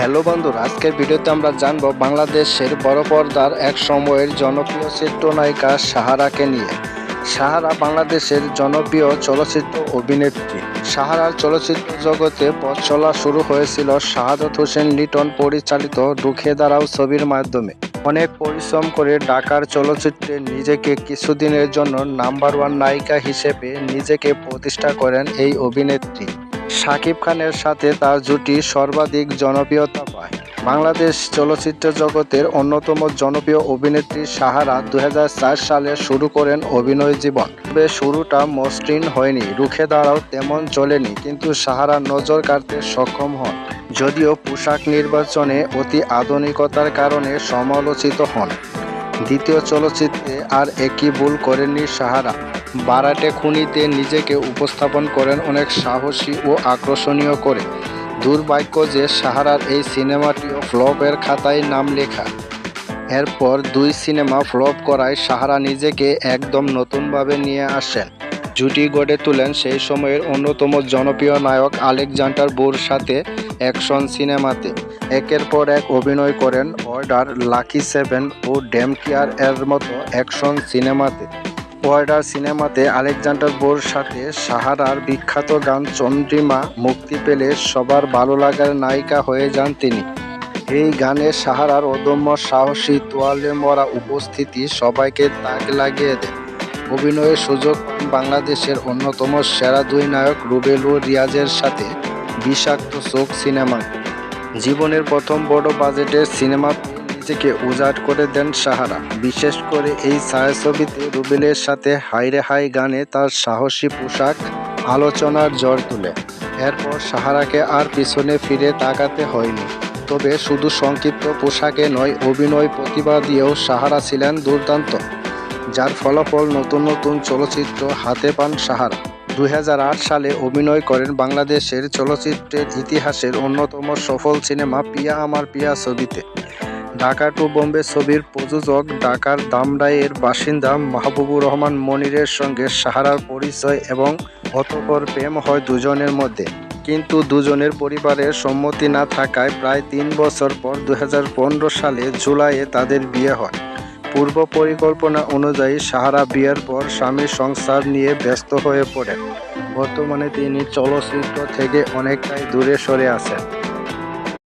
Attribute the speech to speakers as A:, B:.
A: Hello বন্ধুরা, আজকের ভিডিওতে আমরা জানব বাংলাদেশের বড় পর্দার এক সময়ের জনপ্রিয় চিত্রনায়িকা সাহারাকে নিয়ে। সাহারা বাংলাদেশের জনপ্রিয় চলচ্চিত্র অভিনেত্রী। সাহারার চলচ্চিত্র জগতে পথ চলা শুরু হয়েছিল শাহাদত হোসেন লিটন পরিচালিত রুখে দাঁড়াও ছবির মাধ্যমে। অনেক পরিশ্রম করে ঢাকার চলচ্চিত্রে নিজেকে কিছুদিনের জন্য নাম্বার ওয়ান নায়িকা হিসেবে নিজেকে প্রতিষ্ঠা করেন এই অভিনেত্রী। শাকিব খানের সাথে তার জুটি সর্বাধিক জনপ্রিয়তা পায়। বাংলাদেশ চলচ্চিত্র জগতের অন্যতম জনপ্রিয় অভিনেত্রী সাহারা দু হাজার চার সালে শুরু করেন অভিনয় জীবন। তবে শুরুটা মসৃণ হয়নি, রুখে দাঁড়াও তেমন চলেনি, কিন্তু সাহারা নজর কাড়তে সক্ষম হন। যদিও পোশাক নির্বাচনে অতি আধুনিকতার কারণে সমালোচিত হন। দ্বিতীয় চলচ্চিত্রে আর একই ভুল করেননি সাহারা। বারাটে খুনিতে নিজেকে উপস্থাপন করেন অনেক সাহসী ও আকর্ষণীয় করে। দুর্ভাগ্য যে সাহারার এই সিনেমাটিও ফ্লপের খাতায় নাম লেখা। এরপর দুই সিনেমা ফ্লপ করায় সাহারা নিজেকে একদম নতুনভাবে নিয়ে আসেন। জুটি গড়ে তোলেন সেই সময়ের অন্যতম জনপ্রিয় নায়ক আলেকজান্ডার বোর সাথে অ্যাকশন সিনেমাতে। একের পর এক অভিনয় করেন অর্ডার লাকি সেভেন ও ড্যাম কেয়ার এর মতো অ্যাকশন সিনেমাতে। ওয়ার্ডার সিনেমাতে আলেকজান্ডার বোর সাথে সাহারার বিখ্যাত গান চন্দ্রিমা মুক্তি পেলে সবার ভালো লাগার নায়িকা হয়ে যান তিনি। এই গানে সাহারার অদম্য সাহসী তোয়ালে মরা উপস্থিতি সবাইকে তাক লাগিয়ে দেয়। অভিনয়ের সুযোগ বাংলাদেশের অন্যতম সেরা দুই নায়ক রুবেল রিয়াজের সাথে বিষাক্ত চোখ সিনেমা জীবনের প্রথম বড় বাজেটের সিনেমা নিজেকে উজাড় করে দেন সাহারা। বিশেষ করে এই ছায়াছবিতে রুবেলের সাথে হাইরে হাই গানে তার সাহসী পোশাক, আলোচনার জ্বর তুলে। এরপর সাহারাকে আর পিছনে ফিরে তাকাতে হয়নি। তবে শুধু সংক্ষিপ্ত পোশাকে নয়, অভিনয় প্রতিভা দিয়েও সাহারা ছিলেন দুর্দান্ত, যার ফলাফল নতুন নতুন চলচ্চিত্র হাতে পান সাহারা। দু হাজার আট সালে অভিনয় করেন বাংলাদেশের চলচ্চিত্রের ইতিহাসের অন্যতম সফল সিনেমা পিয়া আমার পিয়া ছবিতে। ঢাকা টু বোম্বে ছবির প্রযোজক ঢাকার দামরাইয়ের বাসিন্দা মাহবুবুর রহমান মনিরের সঙ্গে সাহারার পরিচয় এবং অতপর প্রেম হয় দুজনের মধ্যে। কিন্তু দুজনের পরিবারের সম্মতি না থাকায় প্রায় তিন বছর পর দু হাজার পনেরো সালে জুলাইয়ে তাদের বিয়ে হয়। পূর্ব পরিকল্পনা অনুযায়ী সাহারা বিয়ের পর স্বামীর সংসার নিয়ে ব্যস্ত হয়ে পড়েন বর্তমানে তিনি চলচ্চিত্র থেকে অনেকটাই দূরে সরে আছেন।